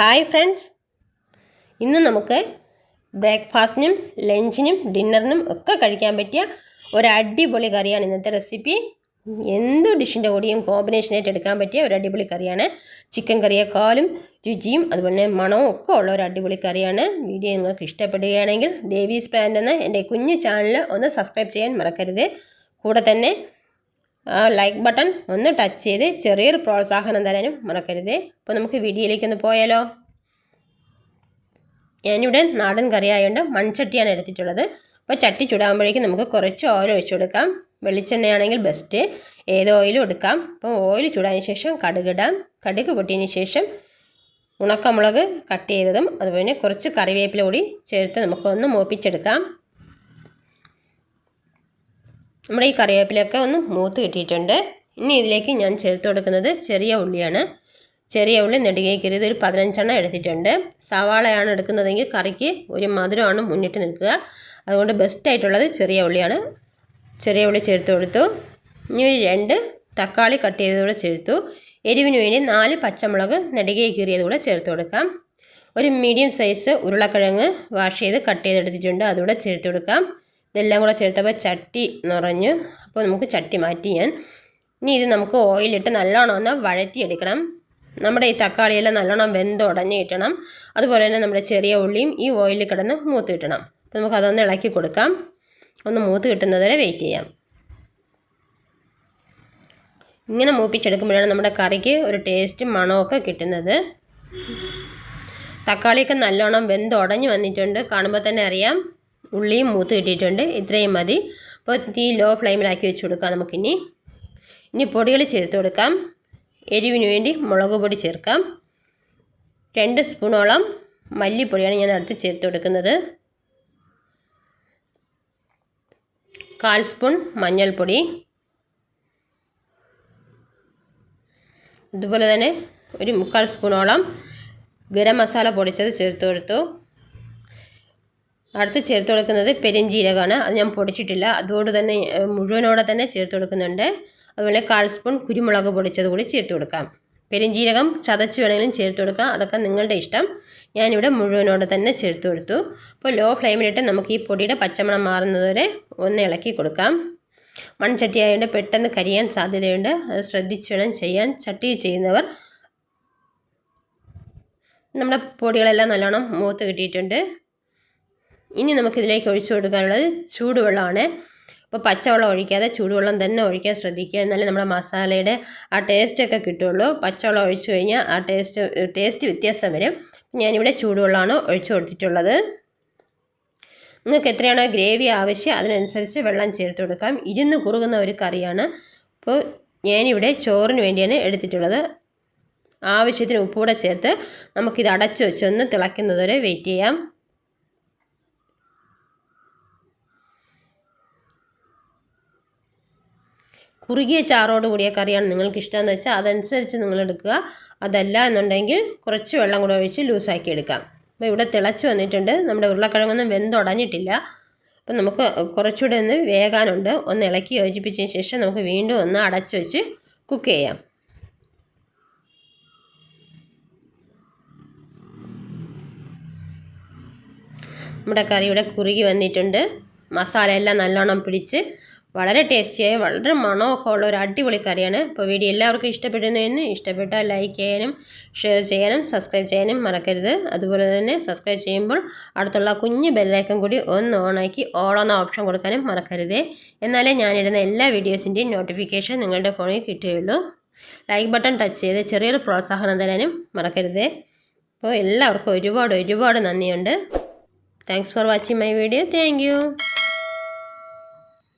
Hi friends. ഇന്ന് നമുക്ക് ബ്രേക്ക്ഫാസ്റ്റിനും ലഞ്ചിനും ഡിന്നറിനും ഒക്കെ കഴിക്കാൻ പറ്റിയ ഒരു അടിപൊളി കറിയാണ് ഇന്നത്തെ റെസിപ്പി. എന്ത് ഡിഷിന്റെ കൂടെയും കോമ്പിനേഷനായിട്ട് എടുക്കാൻ പറ്റിയ ഒരു അടിപൊളി കറിയാണ്. ചിക്കൻ കറിയേക്കാളും രുചിയും അതുപോലെ തന്നെ മണവും ഒക്കെ ഉള്ള ഒരു അടിപൊളി കറിയാണ്. വീഡിയോ നിങ്ങൾക്ക് ഇഷ്ടപ്പെടുകയാണെങ്കിൽ ദേവീസ് പ്ലാന്റ് എന്ന എന്റെ കുഞ്ഞു ചാനൽ ഒന്ന് സബ്സ്ക്രൈബ് ചെയ്യാൻ മറക്കരുത്. കൂടെ തന്നെ ആ ലൈക്ക് ബട്ടൺ ഒന്ന് ടച്ച് ചെയ്ത് ചെറിയൊരു പ്രോത്സാഹനം തരാനും മറക്കരുത്. അപ്പോൾ നമുക്ക് വീഡിയോയിലേക്ക് ഒന്ന് പോയാലോ? ഞാനിവിടെ നാടൻ കറി ആയതുകൊണ്ട് മൺചട്ടിയാണ് എടുത്തിട്ടുള്ളത്. അപ്പോൾ ചട്ടി ചൂടാകുമ്പോഴേക്കും നമുക്ക് കുറച്ച് ഓയിൽ ഒഴിച്ചു കൊടുക്കാം. വെളിച്ചെണ്ണയാണെങ്കിൽ ബെസ്റ്റ് ഏത് ഓയിലും എടുക്കാം. അപ്പോൾ ഓയിൽ ചൂടായതിന് ശേഷം കടുകിടാം. കടുക് പൊട്ടിയതിന് ശേഷം ഉണക്കമുളക് കട്ട് ചെയ്തതും അതുപോലെ കുറച്ച് കറിവേപ്പില കൂടി ചേർത്ത് നമുക്കൊന്ന് മൂപ്പിച്ചെടുക്കാം. നമ്മുടെ ഈ കറിവേപ്പിലൊക്കെ ഒന്ന് മൂത്ത് കിട്ടിയിട്ടുണ്ട്. ഇനി ഇതിലേക്ക് ഞാൻ ചേർത്ത് കൊടുക്കുന്നത് ചെറിയ ഉള്ളിയാണ്. ചെറിയ ഉള്ളി നെടുകേക്കരുത്. ഒരു പതിനഞ്ചെണ്ണം എടുത്തിട്ടുണ്ട്. സവാളയാണ് എടുക്കുന്നതെങ്കിൽ കറിക്ക് ഒരു മധുരമാണ് മുന്നിട്ട് നിൽക്കുക. അതുകൊണ്ട് ബെസ്റ്റ് ആയിട്ടുള്ളത് ചെറിയ ഉള്ളിയാണ്. ചെറിയ ഉള്ളി ചേർത്ത് കൊടുത്തു. ഇനി രണ്ട് തക്കാളി കട്ട് ചെയ്തതുകൂടെ ചേർത്തു. എരിവിന് വേണ്ടി നാല് പച്ചമുളക് നെടുകെ കീറിയതുകൂടെ ചേർത്ത് കൊടുക്കാം. ഒരു മീഡിയം സൈസ് ഉരുളക്കിഴങ്ങ് വാഷ് ചെയ്ത് കട്ട് ചെയ്തെടുത്തിട്ടുണ്ട്. അതുകൂടെ ചേർത്ത് കൊടുക്കാം. ഇതെല്ലാം കൂടെ ചേർത്തപ്പോൾ ചട്ടി നിറഞ്ഞ് അപ്പോൾ നമുക്ക് ചട്ടി മാറ്റി ഞാൻ ഇനി ഇത് നമുക്ക് ഓയിലിട്ട് നല്ലോണം ഒന്ന് വഴറ്റിയെടുക്കണം. നമ്മുടെ ഈ തക്കാളിയെല്ലാം നല്ലോണം വെന്ത് ഉടഞ്ഞ് കിട്ടണം. അതുപോലെ തന്നെ നമ്മുടെ ചെറിയ ഉള്ളിയും ഈ ഓയിലിൽ കിടന്ന് മൂത്ത് കിട്ടണം. അപ്പോൾ നമുക്ക് അതൊന്ന് ഇളക്കി കൊടുക്കാം. ഒന്ന് മൂത്ത് കിട്ടുന്നത് വരെ വെയിറ്റ് ചെയ്യാം. ഇങ്ങനെ മൂപ്പിച്ചെടുക്കുമ്പോഴാണ് നമ്മുടെ കറിക്ക് ഒരു ടേസ്റ്റും മണമൊക്കെ കിട്ടുന്നത്. തക്കാളിയൊക്കെ നല്ലോണം വെന്ത് ഉടഞ്ഞ് വന്നിട്ടുണ്ട്. കാണുമ്പോൾ തന്നെ അറിയാം. ഉള്ളിയും മൂത്ത് കിട്ടിയിട്ടുണ്ട് ഇത്രയും മതി. അപ്പോൾ തീ ലോ ഫ്ലെയിമിലാക്കി വെച്ച് കൊടുക്കാം നമുക്കിനി. ഇനി പൊടികൾ ചേർത്ത് കൊടുക്കാം. എരിവിന് വേണ്ടി മുളക് പൊടി ചേർക്കാം. രണ്ട് സ്പൂണോളം മല്ലിപ്പൊടിയാണ് ഞാൻ അടുത്ത് ചേർത്ത് കൊടുക്കുന്നത്. കാൽ സ്പൂൺ മഞ്ഞൾപ്പൊടി. അതുപോലെ തന്നെ ഒരു മുക്കാൽ സ്പൂണോളം ഗരം മസാല പൊടിച്ചത് ചേർത്ത് കൊടുത്തു. അടുത്ത് ചേർത്ത് കൊടുക്കുന്നത് പെരിഞ്ജീരകമാണ് അത് ഞാൻ പൊടിച്ചിട്ടില്ല. അതുകൊണ്ട് തന്നെ മുഴുവനോടെ തന്നെ ചേർത്ത് കൊടുക്കുന്നുണ്ട്. അതുപോലെ കാൽ സ്പൂൺ കുരുമുളക് പൊടിച്ചത് കൂടി ചേർത്ത് കൊടുക്കാം. പെരിഞ്ജീരകം ചതച്ച് വേണമെങ്കിലും ചേർത്ത് കൊടുക്കാം. അതൊക്കെ നിങ്ങളുടെ ഇഷ്ടം. ഞാനിവിടെ മുഴുവനോടെ തന്നെ ചേർത്ത് കൊടുത്തു. അപ്പോൾ ലോ ഫ്ലെയിമിലിട്ട് നമുക്ക് ഈ പൊടിയുടെ പച്ചമണം മാറുന്നതുവരെ ഒന്ന് ഇളക്കി കൊടുക്കാം. മൺചട്ടി ആയതുകൊണ്ട് പെട്ടെന്ന് കരിയാൻ സാധ്യതയുണ്ട്. അത് ശ്രദ്ധിച്ച് വേണം ചെയ്യാൻ. ചട്ടി ചെയ്യുന്നവർ നമ്മുടെ പൊടികളെല്ലാം നല്ലോണം മൂത്ത് കിട്ടിയിട്ടുണ്ട്. ഇനി നമുക്കിതിലേക്ക് ഒഴിച്ചു കൊടുക്കാനുള്ളത് ചൂടുവെള്ളമാണ്. അപ്പോൾ പച്ചവെള്ളം ഒഴിക്കാതെ ചൂടുവെള്ളം തന്നെ ഒഴിക്കാൻ ശ്രദ്ധിക്കുക. എന്നാലേ നമ്മുടെ മസാലയുടെ ആ ടേസ്റ്റൊക്കെ കിട്ടുള്ളൂ പച്ചവെള്ളം ഒഴിച്ചു കഴിഞ്ഞാൽ ആ ടേസ്റ്റ് ടേസ്റ്റ് വ്യത്യാസം വരും. ഞാനിവിടെ ചൂടുവെള്ളമാണ് ഒഴിച്ചു കൊടുത്തിട്ടുള്ളത്. നിങ്ങൾക്ക് എത്രയാണോ ഗ്രേവി ആവശ്യം അതിനനുസരിച്ച് വെള്ളം ചേർത്ത് കൊടുക്കാം. ഇരുന്ന് കുറുകുന്ന ഒരു കറിയാണ്. അപ്പോൾ ഞാനിവിടെ ചോറിന് വേണ്ടിയാണ് എടുത്തിട്ടുള്ളത്. ആവശ്യത്തിന് ഉപ്പുകൂടെ ചേർത്ത് നമുക്കിത് അടച്ചു വെച്ചൊന്ന് തിളയ്ക്കുന്നതുവരെ വെയിറ്റ് ചെയ്യാം. കുറുകിയ ചാറോട് കൂടിയ കറിയാണ് നിങ്ങൾക്ക് ഇഷ്ടമെന്ന് വെച്ചാൽ അതനുസരിച്ച് നിങ്ങൾ എടുക്കുക അതല്ല എന്നുണ്ടെങ്കിൽ കുറച്ച് വെള്ളം കൂടെ ഒഴിച്ച് ലൂസാക്കി എടുക്കാം. അപ്പോൾ ഇവിടെ തിളച്ച് വന്നിട്ടുണ്ട്. നമ്മുടെ ഉരുളക്കിഴങ്ങൊന്നും വെന്തുടഞ്ഞിട്ടില്ല. അപ്പം നമുക്ക് കുറച്ചുകൂടെ ഒന്ന് വേകാനുണ്ട്. ഒന്ന് ഇളക്കി യോജിപ്പിച്ചതിന് ശേഷം നമുക്ക് വീണ്ടും ഒന്ന് അടച്ചു വെച്ച് കുക്ക് ചെയ്യാം. നമ്മുടെ കറിയുടെ കുറുകി വന്നിട്ടുണ്ട്. മസാല എല്ലാം നല്ലോണം പിടിച്ച് വളരെ ടേസ്റ്റിയായ വളരെ മണമൊക്കെ ഉള്ള ഒരു അടിപൊളി കറിയാണ്. അപ്പോൾ വീഡിയോ എല്ലാവർക്കും ഇഷ്ടപ്പെടുന്നതിന് ഇഷ്ടപ്പെട്ടാൽ ലൈക്ക് ചെയ്യാനും ഷെയർ ചെയ്യാനും സബ്സ്ക്രൈബ് ചെയ്യാനും മറക്കരുത്. അതുപോലെ തന്നെ സബ്സ്ക്രൈബ് ചെയ്യുമ്പോൾ അടുത്തുള്ള കുഞ്ഞ് ബെല്ലൈക്കൻ കൂടി ഒന്ന് ഓണാക്കി ഓളെന്ന ഓപ്ഷൻ കൊടുക്കാനും മറക്കരുതേ. എന്നാലേ ഞാനിടുന്ന എല്ലാ വീഡിയോസിന്റെയും നോട്ടിഫിക്കേഷൻ നിങ്ങളുടെ ഫോണിൽ കിട്ടുകയുള്ളൂ. ലൈക്ക് ബട്ടൺ ടച്ച് ചെയ്ത് ചെറിയൊരു പ്രോത്സാഹനം തരാനും മറക്കരുതേ. അപ്പോൾ എല്ലാവർക്കും ഒരുപാട് ഒരുപാട് നന്ദിയുണ്ട്. Thanks for watching my video. Thank